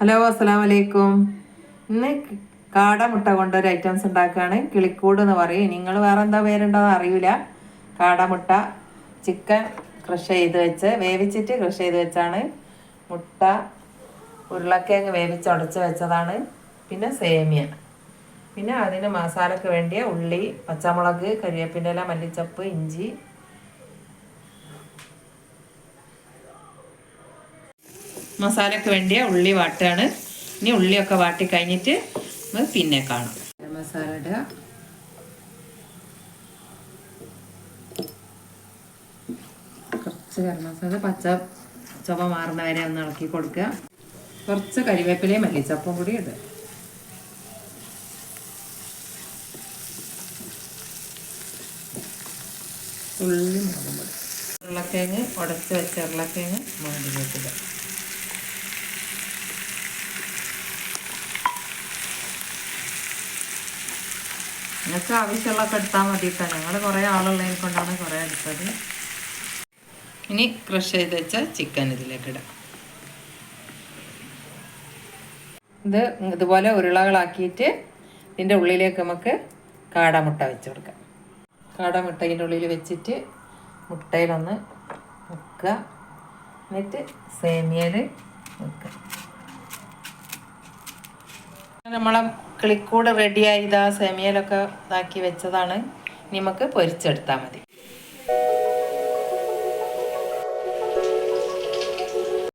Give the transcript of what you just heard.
Hello അസ്സലാം വലൈക്കും ഇന്ന് കാട മുട്ട കൊണ്ടൊരു ഐറ്റംസ് ഉണ്ടാക്കുകയാണ്. കിളിക്കൂട് എന്ന് പറയും. നിങ്ങൾ വേറെ എന്താ പേരുണ്ടോയെന്ന് അറിയില്ല. കാട മുട്ട ചിക്കൻ ക്രഷ് ചെയ്ത് വെച്ച് വേവിച്ചിട്ട് ക്രഷ് ചെയ്ത് വെച്ചാണ്. മുട്ട ഉരുളക്കിഴങ്ങ് വേവിച്ച് ഉടച്ച് വെച്ചതാണ്. പിന്നെ സേമിയ. പിന്നെ അതിന് മസാലയ്ക്ക് വേണ്ടിയ ഉള്ളി പച്ചമുളക് കരിവേപ്പിന്റെ ഇല മല്ലിച്ചപ്പ് ഇഞ്ചി മസാലയ്ക്ക് വേണ്ടിയ ഉള്ളി വാട്ടുകയാണ് ഇനി ഉള്ളിയൊക്കെ വാട്ടി കഴിഞ്ഞിട്ട് നമ്മൾ പിന്നെ കാണാം. മസാല ഇടുക കുറച്ച് ഗരം മസാല പച്ച ചുവ മാറുന്ന വരെ ഒന്ന് ഇളക്കി കൊടുക്കുക. കുറച്ച് കരിവേപ്പിലയും മല്ലിച്ചപ്പും കൂടി ഇടുക. ഉള്ളി പൊടി. ഉരുളക്കിഴങ്ങ് ഉടച്ച് വെച്ച ഉരുളക്കിഴങ്ങ് മുകളിലേക്ക് ഇടുക. നിങ്ങൾക്ക് ആവശ്യമുള്ളതൊക്കെ എടുത്താൽ മതി കേട്ടോ ഞങ്ങൾ കുറേ ആളുള്ളതിനെ കൊണ്ടാണ് കുറേ എടുത്തത്. ഇനി ക്രഷ് ചെയ്ത് വെച്ച ചിക്കൻ ഇതിലേക്ക് ഇടാം. ഇത് ഇതുപോലെ ഉരുളകളാക്കിയിട്ട് ഇതിന്റെ ഉള്ളിലേക്ക് നമുക്ക് കാടമുട്ട വെച്ച് കൊടുക്കാം. കാടമുട്ട ഇതിന്റെ ഉള്ളിൽ വെച്ചിട്ട് മുട്ടയിലൊന്ന് മുക്കുക. എന്നിട്ട് സേമിയയിൽ വെക്കുക നമ്മളെ കിളിക്കൂട് റെഡിയായി ഇതാ സെമിയലൊക്കെ ഇതാക്കി വെച്ചതാണ്. ഇനി നമുക്ക് പൊരിച്ചെടുത്താൽ മതി.